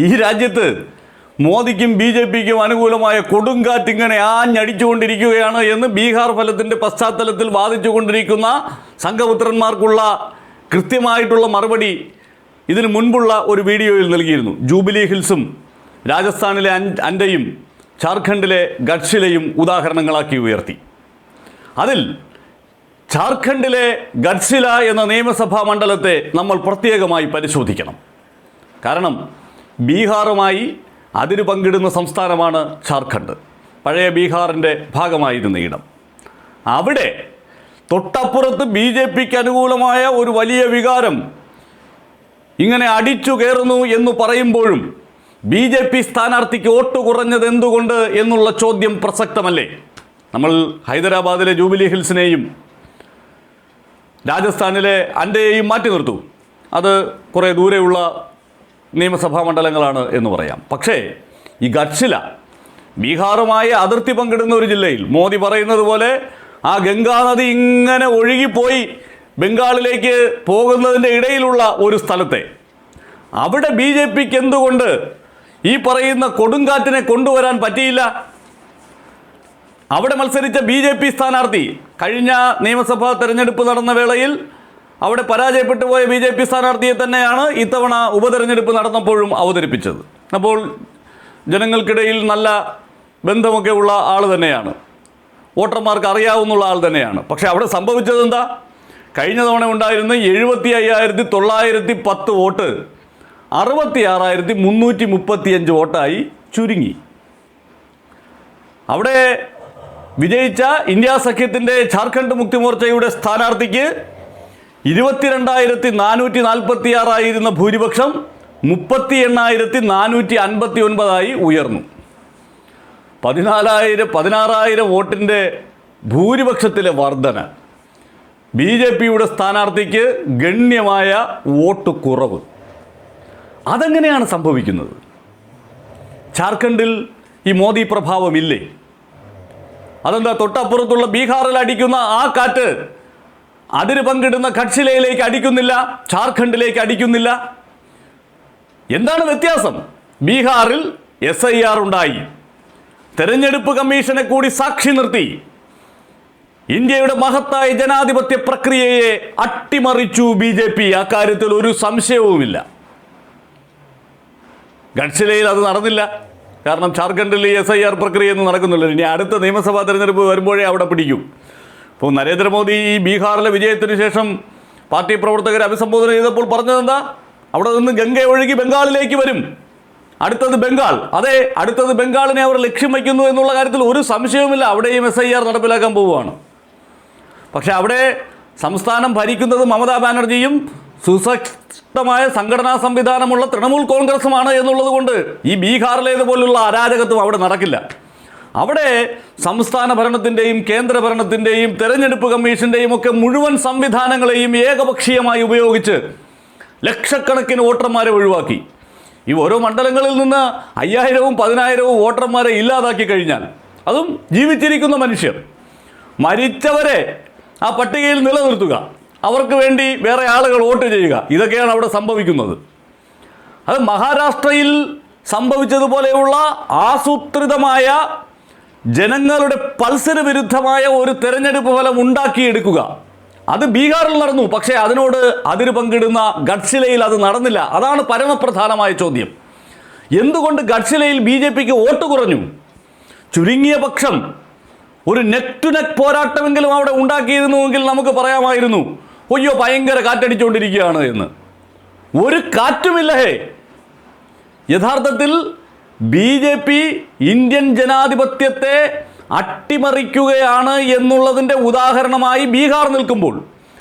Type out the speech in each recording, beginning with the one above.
ഈ രാജ്യത്ത് മോദിക്കും B J പിക്കും അനുകൂലമായ കൊടുങ്കാറ്റ് ഇങ്ങനെ ആഞ്ഞടിച്ചുകൊണ്ടിരിക്കുകയാണ് എന്ന് ബീഹാർ ഫലത്തിന്റെ പശ്ചാത്തലത്തിൽ വാദിച്ചുകൊണ്ടിരിക്കുന്ന സംഘപുത്രന്മാർക്കുള്ള കൃത്യമായിട്ടുള്ള മറുപടി ഇതിനു മുൻപുള്ള ഒരു വീഡിയോയിൽ നൽകിയിരുന്നു. ജൂബിലി ഹിൽസും രാജസ്ഥാനിലെ അൻ അൻഡയും ജാർഖണ്ഡിലെ ഗഡ്സിലെയും ഉദാഹരണങ്ങളാക്കി ഉയർത്തി. അതിൽ ജാർഖണ്ഡിലെ ഗഡ്സില എന്ന നിയമസഭാ മണ്ഡലത്തെ നമ്മൾ പ്രത്യേകമായി പരിശോധിക്കണം. കാരണം ബീഹാറുമായി അതിര് പങ്കിടുന്ന സംസ്ഥാനമാണ് ജാർഖണ്ഡ് പഴയ ബീഹാറിന്റെ ഭാഗമായിരുന്ന ഇടം അവിടെ തൊട്ടപ്പുറത്ത് ബി ജെ പിക്ക് അനുകൂലമായ ഒരു വലിയ വികാരം ഇങ്ങനെ അടിച്ചു കയറുന്നു എന്ന് പറയുമ്പോഴും ബി ജെ പി സ്ഥാനാർത്ഥിക്ക് വോട്ട് കുറഞ്ഞത് എന്തുകൊണ്ട് എന്നുള്ള ചോദ്യം പ്രസക്തമല്ലേ? നമ്മൾ ഹൈദരാബാദിലെ ജൂബിലി ഹിൽസിനെയും രാജസ്ഥാനിലെ അന്റെയെയും മാറ്റി നിർത്തൂ. അത് കുറേ ദൂരെയുള്ള നിയമസഭാ മണ്ഡലങ്ങളാണ് എന്ന് പറയാം. പക്ഷേ ഈ ഗഡ്ഷില ബീഹാറുമായി അതിർത്തി പങ്കിടുന്ന ഒരു ജില്ലയിൽ മോദി പറയുന്നത് പോലെ ആ ഗംഗാനദി ഇങ്ങനെ ഒഴുകിപ്പോയി ബംഗാളിലേക്ക് പോകുന്നതിന്റെ ഇടയിലുള്ള ഒരു സ്ഥലത്തെ. അവിടെ ബി ജെ പിക്ക് എന്തുകൊണ്ട് ഈ പറയുന്ന കൊടുങ്കാറ്റിനെ കൊണ്ടുവരാൻ പറ്റിയില്ല? അവിടെ മത്സരിച്ച ബി ജെ പി സ്ഥാനാർത്ഥി കഴിഞ്ഞ നിയമസഭാ തെരഞ്ഞെടുപ്പ് നടന്ന വേളയിൽ അവിടെ പരാജയപ്പെട്ടു പോയ ബി ജെ പി സ്ഥാനാർത്ഥിയെ തന്നെയാണ് ഇത്തവണ ഉപതെരഞ്ഞെടുപ്പ് നടന്നപ്പോഴും അവതരിപ്പിച്ചത്. അപ്പോൾ ജനങ്ങൾക്കിടയിൽ നല്ല ബന്ധമൊക്കെ ഉള്ള ആൾ തന്നെയാണ്. വോട്ടർമാർക്ക് അറിയാവുന്ന ആൾ തന്നെയാണ്. പക്ഷേ അവിടെ സംഭവിച്ചത് എന്താ കഴിഞ്ഞ തവണ ഉണ്ടായിരുന്ന എഴുപത്തി അയ്യായിരത്തി തൊള്ളായിരത്തി പത്ത് വോട്ട് അറുപത്തി ആറായിരത്തി മുന്നൂറ്റി മുപ്പത്തിയഞ്ച് വോട്ടായി ചുരുങ്ങി. അവിടെ വിജയിച്ച ഇന്ത്യ സഖ്യത്തിന്റെ ജാർഖണ്ഡ് മുക്തി മോർച്ചയുടെ സ്ഥാനാർത്ഥിക്ക് ഇരുപത്തിരണ്ടായിരത്തി നാനൂറ്റി നാൽപ്പത്തി ആറായിരുന്ന ഭൂരിപക്ഷം മുപ്പത്തി എണ്ണായിരത്തി നാനൂറ്റി അൻപത്തി ഒൻപതായി ഉയർന്നു. പതിനാലായിരം പതിനാറായിരം വോട്ടിന്റെ ഭൂരിപക്ഷത്തിലെ വർധന ബി ജെ പിയുടെ സ്ഥാനാർത്ഥിക്ക് ഗണ്യമായ വോട്ട് കുറവ്. അതെങ്ങനെയാണ് സംഭവിക്കുന്നത്? ജാർഖണ്ഡിൽ ഈ മോദി പ്രഭാവമില്ലേ? അതെന്താ തൊട്ടപ്പുറത്തുള്ള ബീഹാറിൽ അടിക്കുന്ന ആ കാറ്റ് അതിര് പങ്കിടുന്ന ഖഡ്ഷിലയിലേക്ക് അടിക്കുന്നില്ല ജാർഖണ്ഡിലേക്ക് അടിക്കുന്നില്ല. എന്താണ് വ്യത്യാസം? ബീഹാറിൽ എസ് ഐ ആർ ഉണ്ടായി. തെരഞ്ഞെടുപ്പ് കമ്മീഷനെ കൂടി സാക്ഷി നിർത്തി. ഇന്ത്യയുടെ മഹത്തായ ജനാധിപത്യ പ്രക്രിയയെ അട്ടിമറിച്ചു ബി ജെ പി. അക്കാര്യത്തിൽ ഒരു സംശയവുമില്ല. ഗഡ്സിലയിൽ അത് നടന്നില്ല. കാരണം ജാർഖണ്ഡിൽ എസ് ഐ ആർ പ്രക്രിയ ഒന്നും നടക്കുന്നില്ല. ഇനി അടുത്ത നിയമസഭാ തെരഞ്ഞെടുപ്പ് വരുമ്പോഴേ അവിടെ പിടിക്കും. ഇപ്പോൾ നരേന്ദ്രമോദി ഈ ബീഹാറിലെ വിജയത്തിന് ശേഷം പാർട്ടി പ്രവർത്തകരെ അഭിസംബോധന ചെയ്തപ്പോൾ പറഞ്ഞതെന്താ? അവിടെ നിന്ന് ഗംഗ ഒഴുകി ബംഗാളിലേക്ക് വരും. അടുത്തത് ബംഗാൾ. അതെ അടുത്തത് ബംഗാളിനെ അവർ ലക്ഷ്യം വയ്ക്കുന്നു എന്നുള്ള കാര്യത്തിൽ ഒരു സംശയവുമില്ല. അവിടെയും എസ് ഐ ആർ നടപ്പിലാക്കാൻ പോവുകയാണ്. പക്ഷേ അവിടെ സംസ്ഥാനം ഭരിക്കുന്നത് മമതാ ബാനർജിയും സുശക്തമായ സംഘടനാ സംവിധാനമുള്ള തൃണമൂൽ കോൺഗ്രസുമാണ് എന്നുള്ളത് കൊണ്ട് ഈ ബീഹാറിലേതുപോലുള്ള അരാജകത്വം അവിടെ നടക്കില്ല. അവിടെ സംസ്ഥാന ഭരണത്തിന്റെയും കേന്ദ്ര ഭരണത്തിന്റെയും തെരഞ്ഞെടുപ്പ് കമ്മീഷന്റെയും ഒക്കെ മുഴുവൻ സംവിധാനങ്ങളെയും ഏകപക്ഷീയമായി ഉപയോഗിച്ച് ലക്ഷക്കണക്കിന് വോട്ടർമാരെ ഒഴിവാക്കി. ഈ ഓരോ മണ്ഡലങ്ങളിൽ നിന്ന് അയ്യായിരവും പതിനായിരവും വോട്ടർമാരെ ഇല്ലാതാക്കി കഴിഞ്ഞാൽ അതും ജീവിച്ചിരിക്കുന്ന മനുഷ്യർ. മരിച്ചവരെ ആ പട്ടികയിൽ നിലനിർത്തുക. അവർക്ക് വേണ്ടി വേറെ ആളുകൾ വോട്ട് ചെയ്യുക. ഇതൊക്കെയാണ് അവിടെ സംഭവിക്കുന്നത്. അത് മഹാരാഷ്ട്രയിൽ സംഭവിച്ചതുപോലെയുള്ള ആസൂത്രിതമായ ജനങ്ങളുടെ പൾസിന് വിരുദ്ധമായ ഒരു തെരഞ്ഞെടുപ്പ് ഫലം ഉണ്ടാക്കിയെടുക്കുക. അത് ബീഹാറിൽ നടന്നു പക്ഷേ അതിനോട് അതിര് പങ്കിടുന്ന ഗഡ്സിലയിൽ അത് നടന്നില്ല. അതാണ് പരമപ്രധാനമായ ചോദ്യം. എന്തുകൊണ്ട് ഗഡ്സിലയിൽ ബി ജെ പിക്ക് വോട്ട് കുറഞ്ഞു? ചുരുങ്ങിയ പക്ഷം ഒരു നെക്ക് ടു നെക്ക് പോരാട്ടമെങ്കിലും അവിടെ ഉണ്ടാക്കിയിരുന്നുവെങ്കിൽ നമുക്ക് പറയാമായിരുന്നു ഒയ്യോ ഭയങ്കര കാറ്റടിച്ചുകൊണ്ടിരിക്കുകയാണ് എന്ന്. ഒരു കാറ്റുമില്ല ഹേ. യഥാർത്ഥത്തിൽ ബി ജെ പി ഇന്ത്യൻ ജനാധിപത്യത്തെ അട്ടിമറിക്കുകയാണ് എന്നുള്ളതിന്റെ ഉദാഹരണമായി ബീഹാർ നിൽക്കുമ്പോൾ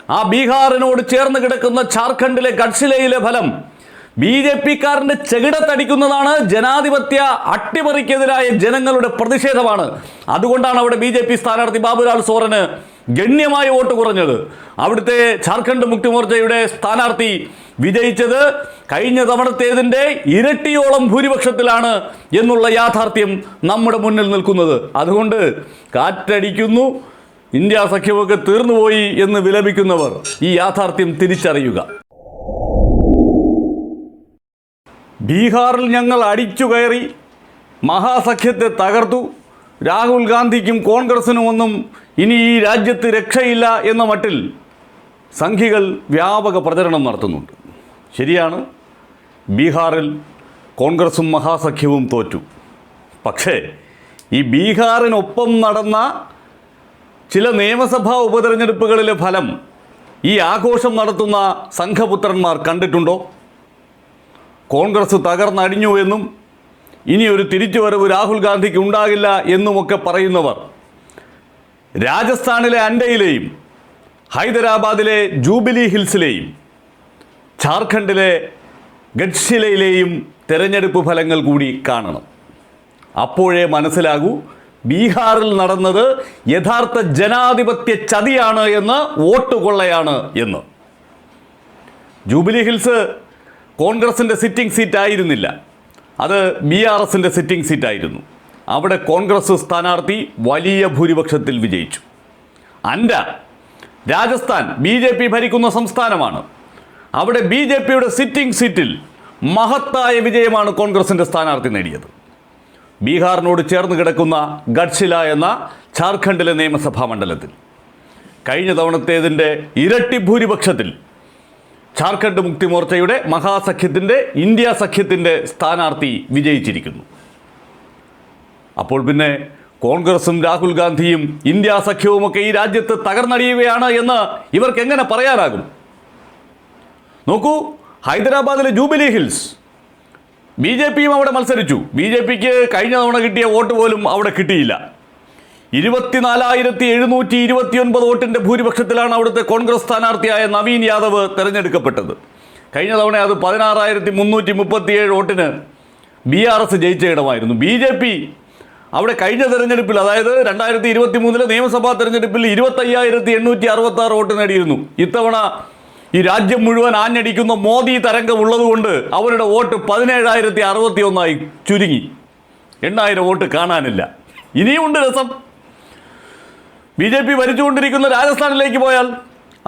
ആ ബീഹാറിനോട് ചേർന്ന് കിടക്കുന്ന ജാർഖണ്ഡിലെ ഗഡ്സിലയിലെ ഫലം ബി ജെ പിക്കാരന്റെ ചെകിടത്തടിക്കുന്നതാണ് ജനാധിപത്യ അട്ടിമറിക്കെതിരായ ജനങ്ങളുടെ പ്രതിഷേധമാണ്. അതുകൊണ്ടാണ് അവിടെ ബി ജെ പി സ്ഥാനാർത്ഥി ബാബുലാൽ സോറന് ഗണ്യമായ വോട്ട് കുറഞ്ഞത്. അവിടുത്തെ ജാർഖണ്ഡ് മുക്തി മോർച്ചയുടെ സ്ഥാനാർത്ഥി വിജയിച്ചത് കഴിഞ്ഞ തവണത്തേതിന്റെ ഇരട്ടിയോളം ഭൂരിപക്ഷത്തിലാണ് എന്നുള്ള യാഥാർത്ഥ്യം നമ്മുടെ മുന്നിൽ നിൽക്കുന്നത്. അതുകൊണ്ട് കാറ്റടിക്കുന്നു. ഇന്ത്യ സഖ്യമൊക്കെ തീർന്നുപോയി എന്ന് വിലപിക്കുന്നവർ ഈ യാഥാർത്ഥ്യം തിരിച്ചറിയുക. ബീഹാറിൽ ഞങ്ങൾ അടിച്ചു കയറി മഹാസഖ്യത്തെ തകർത്തു. രാഹുൽ ഗാന്ധിക്കും കോൺഗ്രസിനും ഒന്നും ഇനി ഈ രാജ്യത്ത് രക്ഷയില്ല എന്ന മട്ടിൽ സംഘികൾ വ്യാപക പ്രചരണം നടത്തുന്നുണ്ട്. ശരിയാണ് ബീഹാറിൽ കോൺഗ്രസും മഹാസഖ്യവും തോറ്റു. പക്ഷേ ഈ ബീഹാറിനൊപ്പം നടന്ന ചില നിയമസഭാ ഉപതെരഞ്ഞെടുപ്പുകളിലെ ഫലം ഈ ആഘോഷം നടത്തുന്ന സംഘപുത്രന്മാർ കണ്ടിട്ടുണ്ടോ? കോൺഗ്രസ് തകർന്നടിഞ്ഞു എന്നും ഇനി ഒരു തിരിച്ചുവരവ് രാഹുൽ ഗാന്ധിക്ക് ഉണ്ടാകില്ല എന്നുമൊക്കെ പറയുന്നവർ. രാജസ്ഥാനിലെ അൻഡയിലെയും ഹൈദരാബാദിലെ ജൂബിലി ഹിൽസിലെയും ഝാർഖണ്ഡിലെ ഗഡ്ഷിലയിലെയും തെരഞ്ഞെടുപ്പ് ഫലങ്ങൾ കൂടി കാണണം. അപ്പോഴേ മനസ്സിലാകൂ ബീഹാറിൽ നടന്നത് യഥാർത്ഥ ജനാധിപത്യ ചതിയാണ് എന്ന് വോട്ട് കൊള്ളയാണ് എന്ന്. ജൂബിലി ഹിൽസ് കോൺഗ്രസിന്റെ സിറ്റിംഗ് സീറ്റ് ആയിരുന്നില്ല അത് ബി ആർ എസിന്റെ സിറ്റിംഗ് സീറ്റായിരുന്നു. അവിടെ കോൺഗ്രസ് സ്ഥാനാർത്ഥി വലിയ ഭൂരിപക്ഷത്തിൽ വിജയിച്ചു. അൻഡ രാജസ്ഥാൻ ബി ജെ പി ഭരിക്കുന്ന സംസ്ഥാനമാണ്. അവിടെ ബി ജെ പിയുടെ സിറ്റിംഗ് സീറ്റിൽ മഹത്തായ വിജയമാണ് കോൺഗ്രസിന്റെ സ്ഥാനാർത്ഥി നേടിയത്. ബീഹാറിനോട് ചേർന്ന് കിടക്കുന്ന ഗഡ്ഷില എന്ന ഝാർഖണ്ഡിലെ നിയമസഭാ മണ്ഡലത്തിൽ. കഴിഞ്ഞ തവണത്തേതിന്റെ ഇരട്ടി ഭൂരിപക്ഷത്തിൽ ഝാർഖണ്ഡ് മുക്തി മോർച്ചയുടെ മഹാസഖ്യത്തിന്റെ ഇന്ത്യ സഖ്യത്തിന്റെ സ്ഥാനാർത്ഥി വിജയിച്ചിരിക്കുന്നു. അപ്പോൾ പിന്നെ കോൺഗ്രസും രാഹുൽ ഗാന്ധിയും ഇന്ത്യ സഖ്യവുമൊക്കെ ഈ രാജ്യത്ത് തകർന്നടിയുകയാണ് എന്ന് ഇവർക്ക് എങ്ങനെ പറയാനാകും? നോക്കൂ ഹൈദരാബാദിലെ ജൂബിലി ഹിൽസ്. ബി ജെ പിയും അവിടെ മത്സരിച്ചു. ബി ജെ പിക്ക് കഴിഞ്ഞ തവണ കിട്ടിയ വോട്ട് പോലും അവിടെ കിട്ടിയില്ല. ഇരുപത്തിനാലായിരത്തി എഴുന്നൂറ്റി ഇരുപത്തിയൊൻപത് വോട്ടിന്റെ ഭൂരിപക്ഷത്തിലാണ് അവിടുത്തെ കോൺഗ്രസ് സ്ഥാനാർത്ഥിയായ നവീൻ യാദവ് തിരഞ്ഞെടുക്കപ്പെട്ടത്. കഴിഞ്ഞ തവണ അത് പതിനാറായിരത്തി മുന്നൂറ്റി മുപ്പത്തിയേഴ് വോട്ടിന് ബി ആർ എസ് ജയിച്ച ഇടമായിരുന്നു. ബി ജെ പി അവിടെ കഴിഞ്ഞ തെരഞ്ഞെടുപ്പിൽ അതായത് രണ്ടായിരത്തി ഇരുപത്തി മൂന്നിലെ നിയമസഭാ തെരഞ്ഞെടുപ്പിൽ ഇരുപത്തയ്യായിരത്തി എണ്ണൂറ്റി അറുപത്തി ആറ് വോട്ട് നേടിയിരുന്നു. ഇത്തവണ ഈ രാജ്യം മുഴുവൻ ആഞ്ഞടിക്കുന്ന മോദി തരംഗം ഉള്ളതുകൊണ്ട് അവരുടെ വോട്ട് പതിനേഴായിരത്തി അറുപത്തി ഒന്നായി ചുരുങ്ങി. എണ്ണായിരം വോട്ട് കാണാനില്ല. ഇനിയുമുണ്ട് രസം. ബി ജെ പി ഭരിച്ചുകൊണ്ടിരിക്കുന്ന രാജസ്ഥാനിലേക്ക് പോയാൽ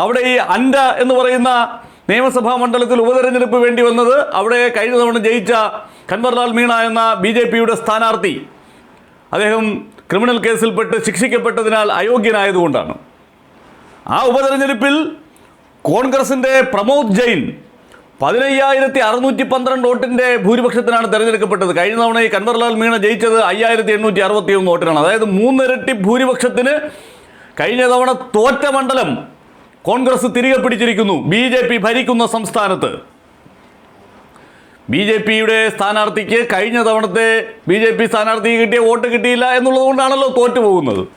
അവിടെ ഈ അൻഡ എന്ന് പറയുന്ന നിയമസഭാ മണ്ഡലത്തിൽ ഉപതെരഞ്ഞെടുപ്പ് വേണ്ടി വന്നത് അവിടെ കഴിഞ്ഞ തവണ ജയിച്ച കൻവർലാൽ മീണ എന്ന ബി ജെ പിയുടെ സ്ഥാനാർത്ഥി. അദ്ദേഹം ക്രിമിനൽ കേസിൽപ്പെട്ട് ശിക്ഷിക്കപ്പെട്ടതിനാൽ അയോഗ്യനായതുകൊണ്ടാണ്. ആ ഉപതെരഞ്ഞെടുപ്പിൽ കോൺഗ്രസിന്റെ പ്രമോദ് ജെയിൻ പതിനയ്യായിരത്തി അറുന്നൂറ്റി പന്ത്രണ്ട് വോട്ടിന്റെ ഭൂരിപക്ഷത്തിനാണ് തെരഞ്ഞെടുക്കപ്പെട്ടത്. കഴിഞ്ഞ തവണ ഈ കൻവർലാൽ മീണ ജയിച്ചത് അയ്യായിരത്തി എണ്ണൂറ്റി അറുപത്തി ഒന്ന് വോട്ടിനാണ്. അതായത് മൂന്നിരട്ടി ഭൂരിപക്ഷത്തിന് കഴിഞ്ഞ തവണ തോറ്റ മണ്ഡലം കോൺഗ്രസ് തിരികെ പിടിച്ചിരിക്കുന്നു. ബി ജെ പി ഭരിക്കുന്ന സംസ്ഥാനത്ത്. ബി ജെ പിയുടെ സ്ഥാനാർത്ഥിക്ക് കഴിഞ്ഞ തവണത്തെ ബി ജെ പി സ്ഥാനാർത്ഥിക്ക് കിട്ടിയ വോട്ട് കിട്ടിയില്ല എന്നുള്ളതുകൊണ്ടാണല്ലോ തോറ്റു പോകുന്നത്